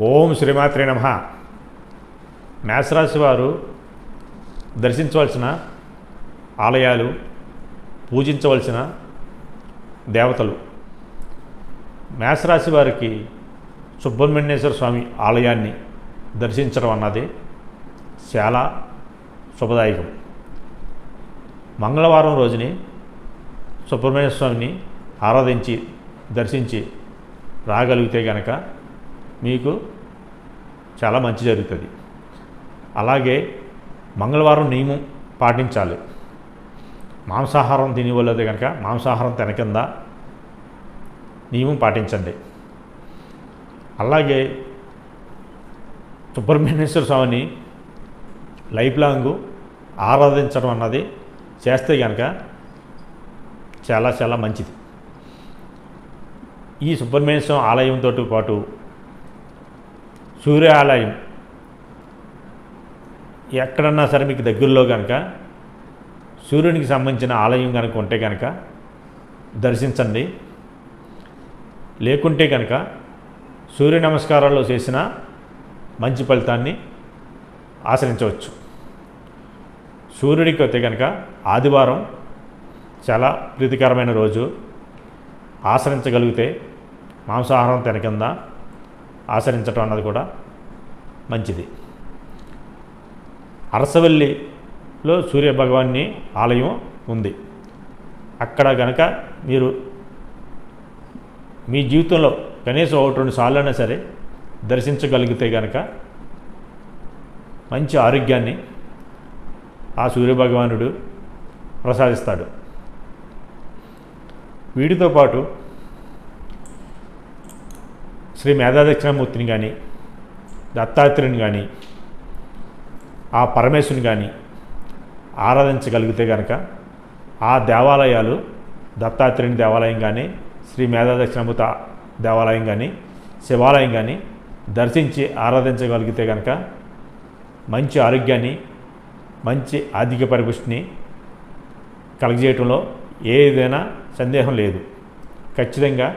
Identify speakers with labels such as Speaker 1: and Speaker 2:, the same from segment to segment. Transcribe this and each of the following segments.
Speaker 1: ఓం శ్రీమాత్రే నమ. మేషరాశి వారు దర్శించవలసిన ఆలయాలు పూజించవలసిన దేవతలు. మేషరాశి వారికి సుబ్రహ్మణ్యేశ్వర స్వామి ఆలయాన్ని దర్శించడం అన్నది చాలా శుభదాయకం. మంగళవారం రోజుని సుబ్రహ్మణ్య స్వామిని ఆరాధించి దర్శించి రాగలిగితే గనక మీకు చాలా మంచి జరుగుతుంది. అలాగే మంగళవారం నియమం పాటించాలి. మాంసాహారం తినేవాళ్ళైతే కనుక మాంసాహారం తినకింద నియమం పాటించండి. అలాగే సుబ్రహ్మణ్యేశ్వర స్వామిని లైఫ్ లాంగ్ ఆరాధించడం అన్నది చేస్తే కనుక చాలా చాలా మంచిది. ఈ సుబ్రహ్మణ్య స్వామి ఆలయంతో పాటు సూర్య ఆలయం ఎక్కడన్నా సరే మీకు దగ్గరలో కనుక సూర్యునికి సంబంధించిన ఆలయం కనుక ఉంటే కనుక దర్శించండి. లేకుంటే కనుక సూర్య నమస్కారాలు చేసిన మంచి ఫలితాన్ని ఆశ్రయించవచ్చు. సూర్యుడికి వస్తే కనుక ఆదివారం చాలా ప్రీతికరమైన రోజు. ఆశ్రయించగలిగితే మాంసాహారం తినకింద ఆచరించటం అన్నది కూడా మంచిది. అరసవల్లిలో సూర్యభగవాన్ని ఆలయం ఉంది. అక్కడ గనక మీరు మీ జీవితంలో కనీసం ఒకటి రెండు సార్లైనా సరే దర్శించగలిగితే గనక మంచి ఆరోగ్యాన్ని ఆ సూర్యభగవానుడు ప్రసాదిస్తాడు. వీటితో పాటు శ్రీ మేధాదక్షిణామూర్తిని కానీ దత్తాత్రేయుని కానీ ఆ పరమేశ్వరుని కానీ ఆరాధించగలిగితే కనుక ఆ దేవాలయాలు దత్తాత్రేయుని దేవాలయం కానీ శ్రీ మేధాదక్షిణామూర్తి దేవాలయం కానీ శివాలయం కానీ దర్శించి ఆరాధించగలిగితే కనుక మంచి ఆరోగ్యాన్ని మంచి ఆర్థిక పరిపుష్టిని కలగజేయటంలో ఏదైనా సందేహం లేదు. ఖచ్చితంగా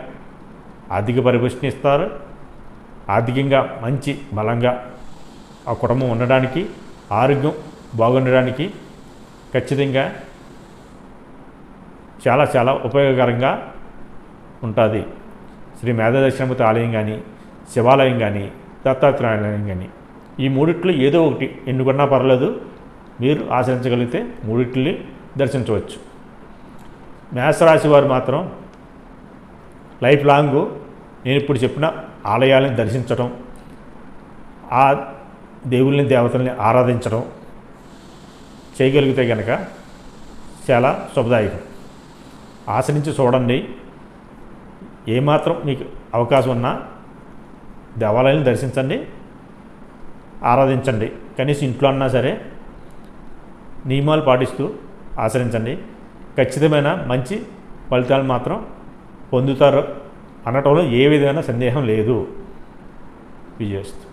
Speaker 1: ఆర్థిక పరిపుష్టిని ఇస్తారు. ఆర్థికంగా మంచి బలంగా ఆ కుటుంబం ఉండడానికి ఆరోగ్యం బాగుండడానికి ఖచ్చితంగా చాలా చాలా ఉపయోగకరంగా ఉంటుంది. శ్రీ మేధాదక్షిణమూర్తి ఆలయం కానీ శివాలయం కానీ దత్తాత్రేయ ఆలయం కానీ ఈ మూడిట్లో ఏదో ఒకటి ఎన్నుకున్నా పర్లేదు. మీరు ఆచరించగలిగితే మూడిట్లని దర్శించవచ్చు. మేషరాశి వారు మాత్రం లైఫ్ లాంగ్ నేను ఇప్పుడు చెప్పిన ఆలయాలను దర్శించడం ఆ దేవుల్ని దేవతల్ని ఆరాధించడం చేయగలిగితే కనుక చాలా శుభదాయకం. ఆశ్రయించి చూడండి. ఏమాత్రం మీకు అవకాశం ఉన్నా దేవాలయాలను దర్శించండి ఆరాధించండి. కనీసం ఇంట్లో అన్నా సరే నియమాలు పాటిస్తూ ఆచరించండి. ఖచ్చితమైన మంచి ఫలితాలు మాత్రం పొందుతారు అనటంలో ఏ విధమైన సందేహం లేదు. విజయస్తు.